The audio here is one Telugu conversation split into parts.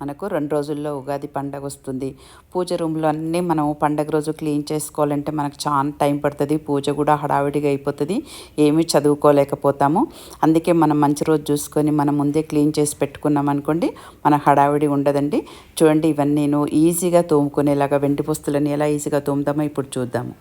మనకు రెండు రోజుల్లో ఉగాది పండగ వస్తుంది. పూజ రూమ్లో అన్నీ మనం పండగ రోజు క్లీన్ చేసుకోవాలంటే మనకు చాలా టైం పడుతుంది. పూజ కూడా హడావిడిగా అయిపోతుంది. ఏమీ చదువుకోలేకపోతాము. అందుకే మనం మంచి రోజు చూసుకొని మనం ముందే క్లీన్ చేసి పెట్టుకున్నాం అనుకోండి మన హడావిడి ఉండదండి. చూడండి ఇవన్నీ నేను ఈజీగా తోముకునేలాగా వెండి పుస్తులని ఎలా ఈజీగా తోముతామో ఇప్పుడు చూద్దాము.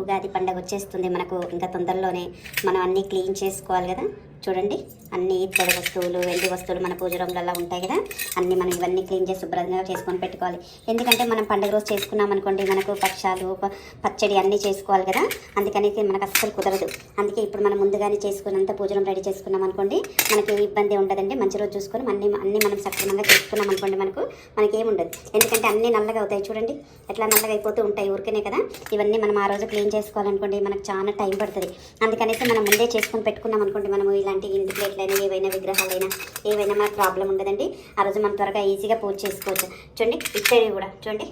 ఉగాది పండగ వచ్చేస్తుంది మనకు. ఇంకా తొందరలోనే మనం అన్నీ క్లీన్ చేసుకోవాలి కదా. చూడండి. అన్ని ఇత్తడి వస్తువులు వెండి వస్తువులు మన పూజ రూమ్లలో ఉంటాయి కదా. అన్ని మనం ఇవన్నీ క్లీన్ చేసి శుభ్రంగా చేసుకొని పెట్టుకోవాలి. ఎందుకంటే మనం పండుగ రోజు చేసుకున్నాం అనుకోండి మనకు పక్షాలు పచ్చడి అన్నీ చేసుకోవాలి కదా. అందుకని మనకు అస్సలు కుదరదు. అందుకే ఇప్పుడు మనం ముందుగానే చేసుకున్నంత పూజ రూమ్ రెడీ చేసుకున్నాం అనుకోండి మనకి ఏ ఇబ్బంది ఉండదండి. మంచి రోజు చూసుకొని అన్ని అన్నీ మనం సక్రమంగా చేసుకున్నాం అనుకోండి మనకు మనకి ఏముండదు ఎందుకంటే అన్నీ నల్లగా అవుతాయి చూడండి. ఎట్లా నల్లగా అయిపోతూ ఉంటాయి ఊరికనే కదా. ఇవన్నీ మనం ఆ రోజు క్లీన్ చేసుకోవాలనుకోండి మనకు చాలా టైం పడుతుంది. అందుకనేసి మనం ముందే చేసుకొని పెట్టుకున్నాం అనుకోండి మనం ఇలాంటి ఇంటి ప్లేట్లైనా ఏవైనా విగ్రహాలైనా ఏవైనా మనకు ప్రాబ్లం ఉండదండి. ఆ రోజు మనం త్వరగా ఈజీగా పూజ చేసుకోవచ్చు. చూడండి ఇత్తడి కూడా చూడండి.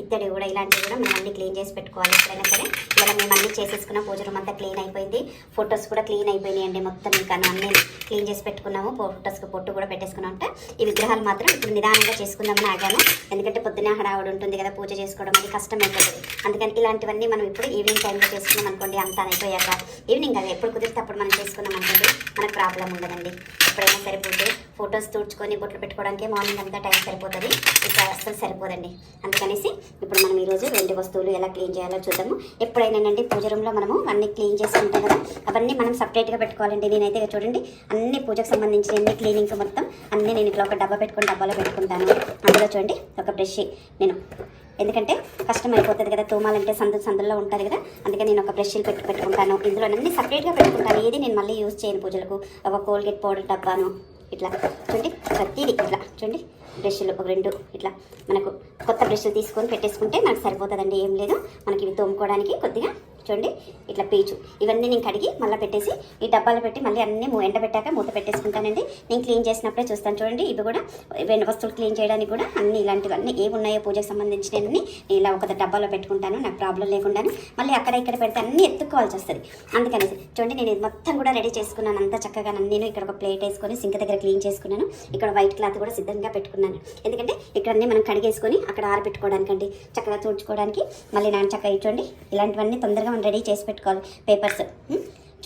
ఇత్తడి కూడా ఇలాంటివి కూడా మనం అన్ని క్లీన్ చేసి పెట్టుకోవాలి ఎప్పుడైనా సరే. ఇలా మేము అన్ని చేసేసుకున్న పూజ రూమ్ అంతా క్లీన్ అయిపోయింది. ఫొటోస్ కూడా క్లీన్ అయిపోయినాయి అండి మొత్తం ఇంకా అన్ని క్లీన్ చేసి పెట్టుకున్నాము. ఫొటోస్కి పొట్టు కూడా పెట్టేసుకున్నాం అంటే ఈ విగ్రహాలు మాత్రం ఇప్పుడు నిదానంగా చేసుకుందామని ఆగాము ఎందుకంటే పొద్దున హడావుడు ఉంటుంది కదా పూజ చేసుకోవడం అది కష్టం అయిపోతుంది. అందుకని ఇలాంటివన్నీ మనం ఇప్పుడు ఈవినింగ్ టైంలో చేసుకున్నాం అనుకోండి అంతా అయిపోయాక. ఈవినింగ్ అది ఎప్పుడు కుదిరితే అప్పుడు మనం చేసుకున్నాం అనుకోండి మనకు ప్రాబ్లం ఉండదండి. ఎప్పుడైనా సరిపోతే ఫొటోస్ తుడుచుకొని బొట్లు పెట్టుకోవడానికి మార్నింగ్ అంతా టైం సరిపోతుంది. ఇక అస్సలు సరిపోదండి. అందుకనేసి ఇప్పుడు మనం ఈరోజు వెండి వస్తువులు ఎలా క్లీన్ చేయాలో చూద్దాము. ఎప్పుడైనానండి పూజ రూమ్లో మనము అన్ని క్లీన్ చేసుకుంటాం కదా. అవన్నీ మనం సపరేట్గా పెట్టుకోవాలండి. నేనైతే చూడండి అన్ని పూజకు సంబంధించిన అన్ని క్లీనింగ్ మొత్తం అన్నీ నేను ఇట్లా ఒక డబ్బా పెట్టుకొని డబ్బాలో పెట్టుకుంటాను. అందులో చూడండి ఒక బ్రష్ నేను. ఎందుకంటే కష్టం అయిపోతుంది కదా తోమాలంటే సందు సందుల్లో ఉంటుంది కదా. అందుకే నేను ఒక బ్రష్లు పెట్టి పెట్టుకుంటాను. ఇందులో అన్ని సపరేట్గా పెట్టుకుంటాను. ఏది నేను మళ్ళీ యూజ్ చేయను పూజలకు. ఒక కోల్గేట్ పౌడర్ డబ్బాను ఇట్లా. చూడండి ప్రతిదీ ఇట్లా. చూడండి బ్రష్లు ఒక రెండు ఇట్లా మనకు కొత్త బ్రష్లు తీసుకొని పెట్టేసుకుంటే మనకు సరిపోతుందండి ఏం లేదు. మనకి ఇవి తోముకోవడానికి కొద్దిగా చూడండి ఇట్లా పీచు. ఇవన్నీ నేను కడిగి మళ్ళీ పెట్టేసి ఈ డబ్బాలో పెట్టి మళ్ళీ అన్నీ ఎండబెట్టాక మూత పెట్టేసుకుంటానండి. నేను క్లీన్ చేసినప్పుడే చూస్తాను చూడండి ఇవి కూడా వెండి వస్తువులు క్లీన్ చేయడానికి కూడా అన్ని ఇలాంటివన్నీ ఏవి ఉన్నాయో పూజకు సంబంధించినవన్నీ నేను ఇలా ఒక డబ్బాలో పెట్టుకుంటాను నాకు ప్రాబ్లం లేకుండాను. మళ్ళీ అక్కడ ఇక్కడ పెడితే అన్నీ ఎత్తుక్కోవాల్సి వస్తుంది. అందుకనేసి చూడండి నేను ఇది మొత్తం కూడా రెడీ చేసుకున్నాను అంత చక్కగా నేను ఇక్కడ ఒక ప్లేట్ వేసుకొని సింక్ దగ్గర క్లీన్ చేసుకున్నాను. ఇక్కడ వైట్ క్లాత్ కూడా సిద్ధంగా పెట్టుకున్నాను. ఎందుకంటే ఇక్కడ అన్నీ మనం కడిగేసుకొని అక్కడ ఆరబెట్టుకోవడానికండి చక్కగా తుడుచుకోవడానికి మళ్ళీ నాన్న చక్కగా చూడండి ఇలాంటివన్నీ తొందరగా మనం రెడీ చేసి పెట్టుకోవాలి. పేపర్స్.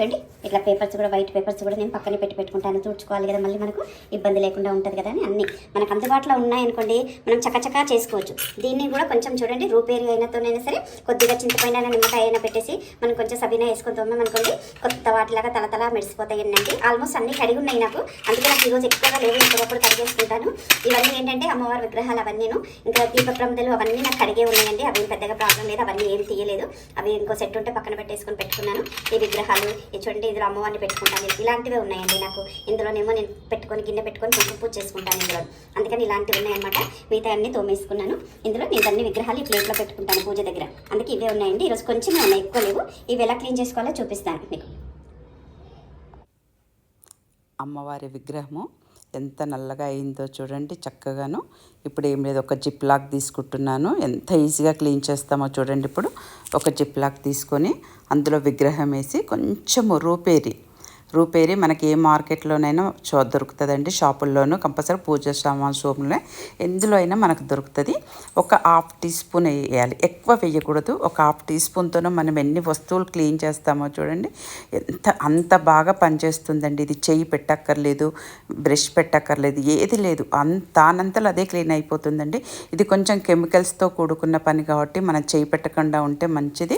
చూడండి. ఇట్లా పేపర్స్ కూడా వైట్ పేపర్స్ కూడా నేను పక్కనే పెట్టి పెట్టుకుంటాను. తుడుచుకోవాలి కదా మళ్ళీ మనకు ఇబ్బంది లేకుండా ఉంటుంది కదా అని అన్ని. మనకు అందుబాటులో ఉన్నాయనుకోండి మనం చకచకా చేసుకోవచ్చు. దీన్ని కూడా కొంచెం చూడండి రూపేరి అయినతోనైనా సరే కొద్దిగా చింతపైన నిమ్మకాయ అయినా పెట్టేసి మనం కొంచెం సబీనా వేసుకొని తోమే అనుకోండి కొత్త వాటిలాగా తలతల మెరిసిపోతాయి అండి ఆల్మోస్ట్ అన్ని కడిగి ఉన్నాయి నాకు. అందుకే నాకు ఈరోజు ఎక్కువగా లేవు ఇంకొకప్పుడు కడిగేసుకుంటాను. ఇవన్నీ ఏంటంటే అమ్మవారి విగ్రహాలు అవన్నీను. ఇంకా దీప ప్రమదలు అవన్నీ నాకు కడిగే ఉన్నాయండి. అవి పెద్దగా ప్రాబ్లం లేదు అవన్నీ ఏం తీయలేదు. అవి ఇంకో సెట్ ఉంటే పక్కన పెట్టేసుకొని పెట్టుకున్నాను. ఈ విగ్రహాలు చూడండి ఇందులో అమ్మవారిని పెట్టుకుంటాను ఇలాంటివే ఉన్నాయండి నాకు. ఇందులోనేమో నేను పెట్టుకొని గిన్నె పెట్టుకొని కొంచెం పూజ చేసుకుంటాను ఇందులో. అందుకని ఇలాంటివి ఉన్నాయన్నమాట. మిగతా అన్ని తోమేసుకున్నాను. ఇందులో నేను అన్ని విగ్రహాలు ఈ ప్లేట్లో పెట్టుకుంటాను పూజ దగ్గర. అందుకే ఇవే ఉన్నాయండి. ఈరోజు కొంచెం ఉన్నాయి ఎక్కువ లేవు. ఇవి ఎలా క్లీన్ చేసుకోవాలో చూపిస్తాను మీకు. అమ్మవారి విగ్రహము ఎంత నల్లగా అయిందో చూడండి చక్కగాను. ఇప్పుడు ఏం లేదు ఒక జిప్ లాక్ తీసుకుంటున్నాను. ఎంత ఈజీగా క్లీన్ చేస్తామో చూడండి ఇప్పుడు. ఒక జిప్ లాక్ తీసుకొని అందులో విగ్రహం వేసి కొంచెము రూపేరి రూపేరి మనకి ఏ మార్కెట్లోనైనా చో దొరుకుతుందండి. షాపుల్లోనూ కంపల్సరీ పూజ సామాన్ షోపులో ఎందులో అయినా మనకు దొరుకుతుంది. ఒక హాఫ్ టీ స్పూన్ వేయాలి. ఎక్కువ వేయకూడదు. ఒక హాఫ్ టీ స్పూన్తోనూ మనం ఎన్ని వస్తువులు క్లీన్ చేస్తామో చూడండి. ఎంత అంత బాగా పనిచేస్తుందండి. ఇది చెయ్యి పెట్టక్కర్లేదు బ్రష్ పెట్టక్కర్లేదు ఏది లేదు. అంత దానంతలో అదే క్లీన్ అయిపోతుందండి. ఇది కొంచెం కెమికల్స్తో కూడుకున్న పని కాబట్టి మనం చేయి పెట్టకుండా ఉంటే మంచిది.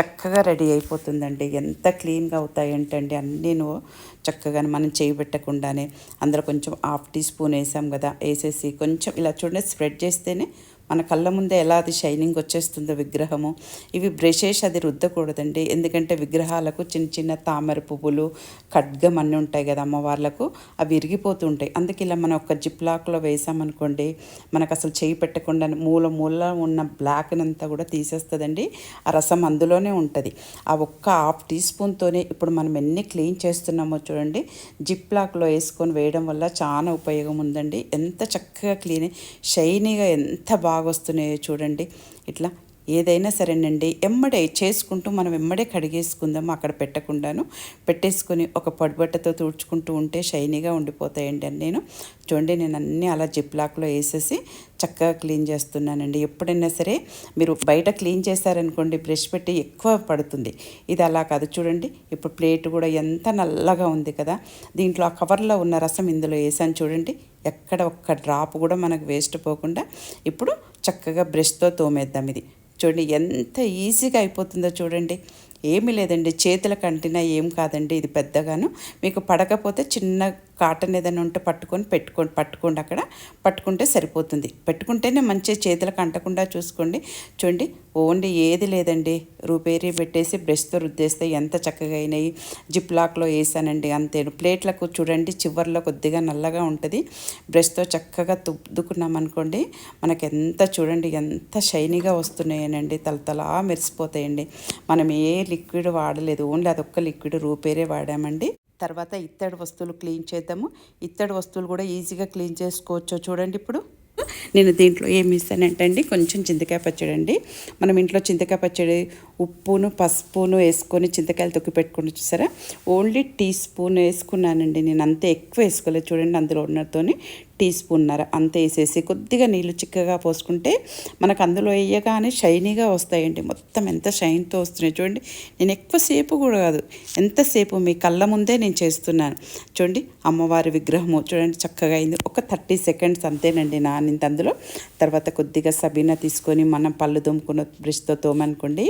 చక్కగా రెడీ అయిపోతుందండి. ఎంత క్లీన్గా అవుతాయి ఏంటండి అన్నీ నువ్వు చక్కగా మనం చేయి పెట్టకుండానే అందులో కొంచెం హాఫ్ టీ స్పూన్ వేసాం కదా వేసేసి కొంచెం ఇలా చూడండి స్ప్రెడ్ చేస్తేనే మన కళ్ళ ముందే ఎలా అది షైనింగ్ వచ్చేస్తుందో విగ్రహము. ఇవి బ్రషెస్ అది రుద్దకూడదండి. ఎందుకంటే విగ్రహాలకు చిన్న చిన్న తామర పువ్వులు ఖడ్గం అన్నీ ఉంటాయి కదా అమ్మవార్లకు. అవి విరిగిపోతూ ఉంటాయి. అందుకే ఇలా మనం ఒక జిప్ లాక్లో వేసామనుకోండి మనకు అసలు చేయి పెట్టకుండా మూల మూల ఉన్న బ్లాక్ని అంతా కూడా తీసేస్తుందండి. ఆ రసం అందులోనే ఉంటుంది. ఆ ఒక్క హాఫ్ టీ స్పూన్తోనే ఇప్పుడు మనం ఎన్ని క్లీన్ చేస్తున్నామో చూడండి. జిప్ లాక్లో వేసుకొని వేయడం వల్ల చాలా ఉపయోగం ఉందండి. ఎంత చక్కగా క్లీన్ షైనీగా ఎంత బాగా బాగా వస్తున్నాయో చూడండి. ఇట్లా ఏదైనా సరేనండి. ఎమ్మడే చేసుకుంటూ మనం ఎమ్మడే కడిగేసుకుందాము అక్కడ పెట్టకుండాను. పెట్టేసుకొని ఒక పొడిబట్టతో తుడుచుకుంటూ ఉంటే షైనీగా ఉండిపోతాయండి అని నేను చూడండి నేను అన్నీ అలా జిప్లాక్లో వేసేసి చక్కగా క్లీన్ చేస్తున్నానండి. ఎప్పుడైనా సరే మీరు బయట క్లీన్ చేశారనుకోండి బ్రష్ పెట్టి ఎక్కువ పడుతుంది. ఇది అలా కాదు. చూడండి ఇప్పుడు ప్లేట్ కూడా ఎంత నల్లగా ఉంది కదా. దీంట్లో ఆ కవర్లో ఉన్న రసం ఇందులో వేసాను చూడండి. ఎక్కడ ఒక్క డ్రాప్ కూడా మనకు వేస్ట్ పోకుండా ఇప్పుడు చక్కగా బ్రష్తో తోమేద్దాం ఇది. చూడండి ఎంత ఈజీగా అయిపోతుందో చూడండి. ఏమీ లేదండి. చేతుల అంటినా ఏం కాదండి. ఇది పెద్దగాను. మీకు పడకపోతే చిన్న కాటన్ ఏదైనా ఉంటే పట్టుకొని పెట్టుకోండి పట్టుకోండి అక్కడ. పట్టుకుంటే సరిపోతుంది. పెట్టుకుంటేనే మంచిగా చేతులకు అంటకుండా చూసుకోండి. చూడండి ఓన్లీ ఏది లేదండి. రూపేరీ పెట్టేసి బ్రష్తో రుద్దేస్తే ఎంత చక్కగా అయినాయి. జిప్ లాక్లో వేసానండి అంతే. ప్లేట్లకు చూడండి చివర్లో కొద్దిగా నల్లగా ఉంటుంది. బ్రష్తో చక్కగా తుద్దుకున్నాం అనుకోండి మనకి ఎంత చూడండి ఎంత షైనీగా వస్తున్నాయనండి. తలతలా మెరిసిపోతాయండి. మనం ఏ లిక్విడ్ వాడలేదు. ఓన్లీ అదొక్క లిక్విడ్ రూపేరే వాడామండి. తర్వాత ఇత్తడి వస్తువులు క్లీన్ చేద్దాము. ఇత్తడి వస్తువులు కూడా ఈజీగా క్లీన్ చేసుకోవచ్చు. చూడండి ఇప్పుడు. నేను దీంట్లో ఏమి ఇస్తానంటే అండి కొంచెం చింతకాయ పచ్చడి అండి మనం ఇంట్లో చింతకాయ పచ్చడి ఉప్పును పసుపును వేసుకొని చింతకాయలు తొక్కి పెట్టుకుని చూసారా? ఓన్లీ టీ స్పూన్ వేసుకున్నానండి. నేను అంతే ఎక్కువ వేసుకోలేదు. చూడండి అందులో ఉన్నతోని టీ స్పూన్నర అంత వేసేసి కొద్దిగా నీళ్ళు చిక్కగా పోసుకుంటే మనకు అందులో వేయగానే షైనీగా వస్తాయండి. మొత్తం ఎంత షైన్తో వస్తున్నాయి చూడండి. నేను ఎక్కువసేపు కూడా కాదు ఎంతసేపు మీ కళ్ళ ముందే నేను చేస్తున్నాను. చూడండి అమ్మవారి విగ్రహము చూడండి చక్కగా అయింది. ఒక థర్టీ సెకండ్స్ అంతేనండి నానింత అందులో. తర్వాత కొద్దిగా సబీనా తీసుకొని మనం పళ్ళు దుమ్ముకున్న బ్రష్తో తోమనుకోండి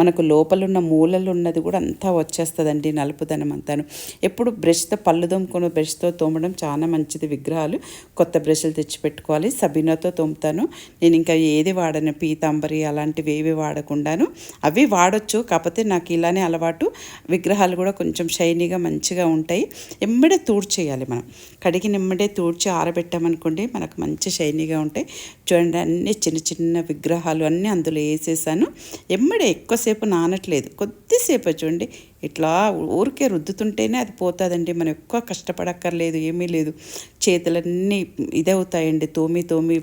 మనకు లోపలున్న మూలలు ఉన్నది కూడా అంతా వచ్చేస్తుందండి నలుపుదనం అంతాను. ఎప్పుడు బ్రష్తో పళ్ళు దుమ్ముకున్న బ్రష్తో తోమడం చాలా మంచిది విగ్రహాలు. కొత్త బ్రష్లు తెచ్చి పెట్టుకోవాలి సబీనాతో తోముతాను. నేను ఇంకా ఏది వాడను? పీతాంబరి అలాంటివి ఏవి వాడకుండాను. అవి వాడొచ్చు. కాకపోతే నాకు ఇలానే అలవాటు. విగ్రహాలు కూడా కొంచెం షైనీగా మంచిగా ఉంటాయి. ఎమ్మడే తూడ్చేయాలి మనం. కడిగి నిమ్మడే తూడ్చి ఆరబెట్టామనుకోండి మనకు మంచి షైనీగా ఉంటాయి. చూడండి అన్ని చిన్న చిన్న విగ్రహాలు అన్నీ అందులో వేసేసాను. ఎమ్మడే ఎక్కువసేపు నానట్లేదు. కొద్దిసేపు చూడండి. ఇట్లా ఊరికే రుద్దుతుంటేనే అది పోతుందండి. మనం ఎక్కువ కష్టపడక్కర్లేదు ఏమీ లేదు. చేతులన్నీ ఇదవుతాయండి తోమి తోమి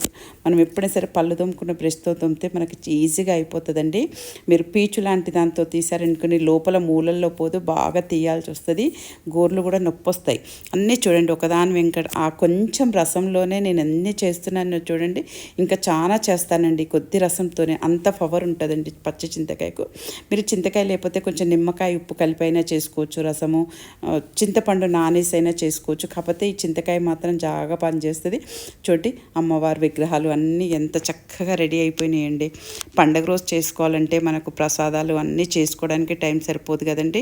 మనం ఎప్పుడైనా సరే పళ్ళు తోముకున్న బ్రష్తో తోమితే మనకి ఈజీగా అయిపోతుందండి. మీరు పీచు లాంటి దాంతో తీసారనుకుని లోపల మూలల్లో పోదు బాగా తీయాల్సి వస్తుంది. గోర్లు కూడా నొప్పి వస్తాయి అన్నీ చూడండి ఒకదాని వెంకట ఆ కొంచెం రసంలోనే నేను అన్నీ చేస్తున్నాను చూడండి. ఇంకా చాలా చేస్తానండి కొద్ది రసంతోనే. అంత పవర్ ఉంటుందండి పచ్చి చింతకాయకు. మీరు చింతకాయ లేకపోతే కొంచెం నిమ్మకాయ ఉప్పు కలిపైనా చేసుకోవచ్చు రసము చింతపండు నానేసైనా చేసుకోవచ్చు. కాకపోతే ఈ చింతకాయ మాత్రం జాగా పనిచేస్తుంది. చూడండి అమ్మవారి విగ్రహాలు అన్నీ ఎంత చక్కగా రెడీ అయిపోయినాయండి. పండగ రోజు చేసుకోవాలంటే మనకు ప్రసాదాలు అన్నీ చేసుకోవడానికి టైం సరిపోదు కదండి.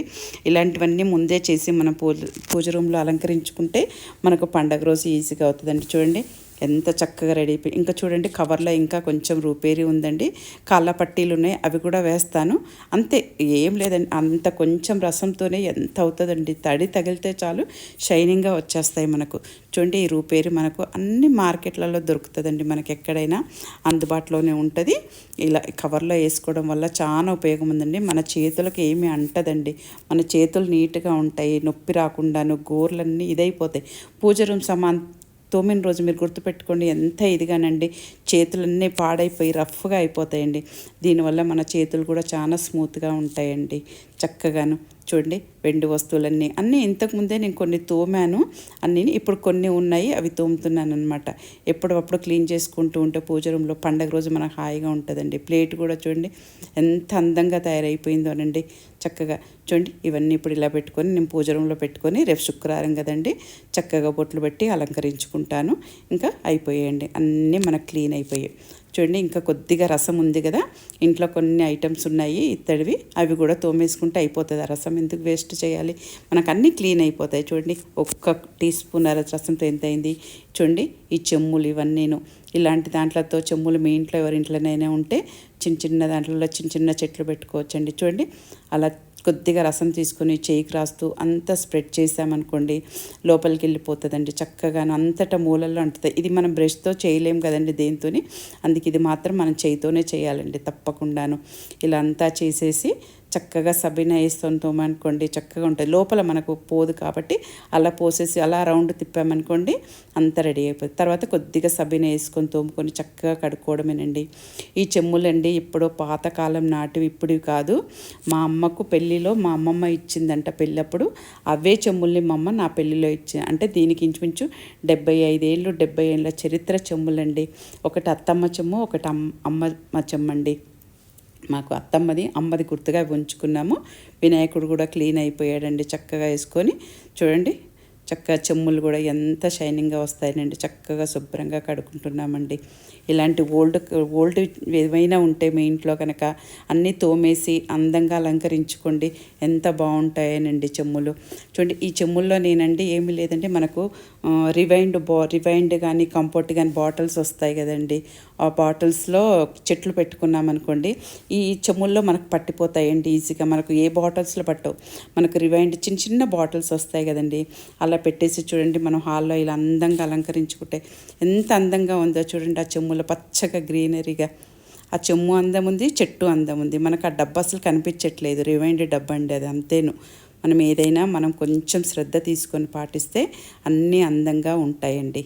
ఇలాంటివన్నీ ముందే చేసి మన పూజ పూజ రూమ్లో అలంకరించుకుంటే మనకు పండగ రోజు ఈజీగా అవుతుందండి. చూడండి ఎంత చక్కగా రెడీ అయిపోయి ఇంకా చూడండి కవర్లో ఇంకా కొంచెం రూపేరి ఉందండి. కాళ్ళ పట్టీలు ఉన్నాయి అవి కూడా వేస్తాను. అంతే ఏం లేదండి. అంత కొంచెం రసంతోనే ఎంత అవుతుందండి. తడి తగిలితే చాలు షైనింగ్గా వచ్చేస్తాయి మనకు. చూడండి ఈ రూపేరి మనకు అన్ని మార్కెట్లలో దొరుకుతుందండి మనకి ఎక్కడైనా అందుబాటులోనే ఉంటుంది. ఇలా కవర్లో వేసుకోవడం వల్ల చాలా ఉపయోగం ఉందండి. మన చేతులకు ఏమీ అంటదండి. మన చేతులు నీట్గా ఉంటాయి నొప్పి రాకుండాను గోర్లన్నీ ఇదైపోతాయి. పూజ రూమ్ సమాన్ తోమిన రోజు మీరు గుర్తుపెట్టుకోండి ఎంత ఇదిగానండి చేతులన్నీ పాడైపోయి రఫ్గా అయిపోతాయండి. దీనివల్ల మన చేతులు కూడా చాలా స్మూత్గా ఉంటాయండి. చక్కగాను చూడండి వెండి వస్తువులన్నీ. అన్నీ ఇంతకుముందే నేను కొన్ని తోమాను. అన్నీ ఇప్పుడు కొన్ని ఉన్నాయి అవి తోముతున్నాను అనమాట ఎప్పుడప్పుడు క్లీన్ చేసుకుంటూ ఉంటే పూజ రూమ్లో పండగ రోజు మనకు హాయిగా ఉంటుందండి. ప్లేట్ కూడా చూడండి ఎంత అందంగా తయారైపోయిందోనండి చక్కగా చూడండి ఇవన్నీ ఇప్పుడు ఇలా పెట్టుకొని నేను పూజ రూమ్లో పెట్టుకొని రేపు శుక్రవారం కదండి చక్కగా బొట్లు పెట్టి అలంకరించుకుంటాను. ఇంకా అయిపోయాయండి అన్నీ మనకు క్లీన్ అయిపోయాయి. చూడండి ఇంకా కొద్దిగా రసం ఉంది కదా. ఇంట్లో కొన్ని ఐటమ్స్ ఉన్నాయి ఇత్తడివి. అవి కూడా తోమేసుకుంటే అయిపోతుంది. ఆ రసం ఎందుకు వేస్ట్ చేయాలి? మనకు అన్నీ క్లీన్ అయిపోతాయి. చూడండి ఒక్క టీ స్పూన్ రసంతో ఎంత అయింది? చూడండి ఈ చెమ్ములు ఇవన్నీను. ఇలాంటి దాంట్లతో చెమ్ములు మీ ఇంట్లో ఎవరి ఇంట్లోనైనా ఉంటే చిన్న చిన్న దాంట్లో చిన్న చిన్న చెట్లు పెట్టుకోవచ్చండి. చూడండి అలా కొద్దిగా రసం తీసుకొని చేయికి రాస్తూ అంతా స్ప్రెడ్ చేసామనుకోండి లోపలికి వెళ్ళిపోతుందండి. చక్కగాను అంతటా మూలల్లో అంటుంది. ఇది మనం బ్రష్తో చేయలేం కదండి దేంతో అందుకే ఇది మాత్రం మనం చేయితోనే చేయాలండి తప్పకుండాను. ఇలా అంతా చేసేసి చక్కగా సబీనా వేస్తాం తోమనుకోండి చక్కగా ఉంటుంది లోపల మనకు పోదు కాబట్టి అలా పోసేసి అలా రౌండ్ తిప్పామనుకోండి అంత రెడీ అయిపోతుంది. తర్వాత కొద్దిగా సబీనా వేసుకొని తోముకొని చక్కగా కడుక్కోవడమేనండి. ఈ చెమ్ములండి ఎప్పుడో పాతకాలం నాటివి ఇప్పుడు కాదు. మా అమ్మకు పెళ్ళిలో మా అమ్మమ్మ ఇచ్చిందంట పెళ్ళప్పుడు. అవే చెమ్ముల్ని మా అమ్మ నా పెళ్ళిలో ఇచ్చింది అంటే దీనికి ఇంచుమించు డెబ్బై ఐదేళ్ళు డెబ్బై ఏళ్ళ చరిత్ర చెమ్ములండి. ఒకటి అత్తమ్మ చెమ్ము ఒకటి అమ్మ అమ్మ చెమ్మండి. మాకు అత్తమ్మది అమ్మది గుర్తుగా ఉంచుకున్నాము వినాయకుడు కూడా క్లీన్ అయిపోయాడండి చక్కగా వేసుకొని. చూడండి చక్కగా చెమ్ములు కూడా ఎంత షైనింగ్గా వస్తాయనండి చక్కగా శుభ్రంగా కడుక్కుంటున్నామండి. ఇలాంటి ఓల్డ్ ఓల్డ్ ఏమైనా ఉంటే మీ ఇంట్లో కనుక అన్నీ తోమేసి అందంగా అలంకరించుకోండి. ఎంత బాగుంటాయనండి చెమ్ములు. చూడండి ఈ చెమ్ముల్లో నేనండి ఏమీ లేదండి మనకు రివైండ్ బా రివైండ్ కానీ కంపోర్ట్ కానీ బాటిల్స్ వస్తాయి కదండి. ఆ బాటిల్స్లో చెట్లు పెట్టుకున్నాం అనుకోండి ఈ చెమ్ముల్లో మనకు పట్టిపోతాయండి ఈజీగా. మనకు ఏ బాటిల్స్లో పట్టవు. మనకు రివైండ్ చిన్న చిన్న బాటిల్స్ వస్తాయి కదండి. అలా పెట్టేసి చూడండి మనం హాల్లో ఇలా అందంగా అలంకరించుకుంటే ఎంత అందంగా ఉందో చూడండి ఆ చెమ్ములో పచ్చగా గ్రీనరీగా. ఆ చెమ్ము అందం ఉంది చెట్టు అందం ఉంది. మనకు ఆ డబ్బా అసలు కనిపించట్లేదు. రివైండ్ డబ్బా అండి అది అంతేను. మనం ఏదైనా మనం కొంచెం శ్రద్ధ తీసుకొని పాటిస్తే అన్నీ అందంగా ఉంటాయండి.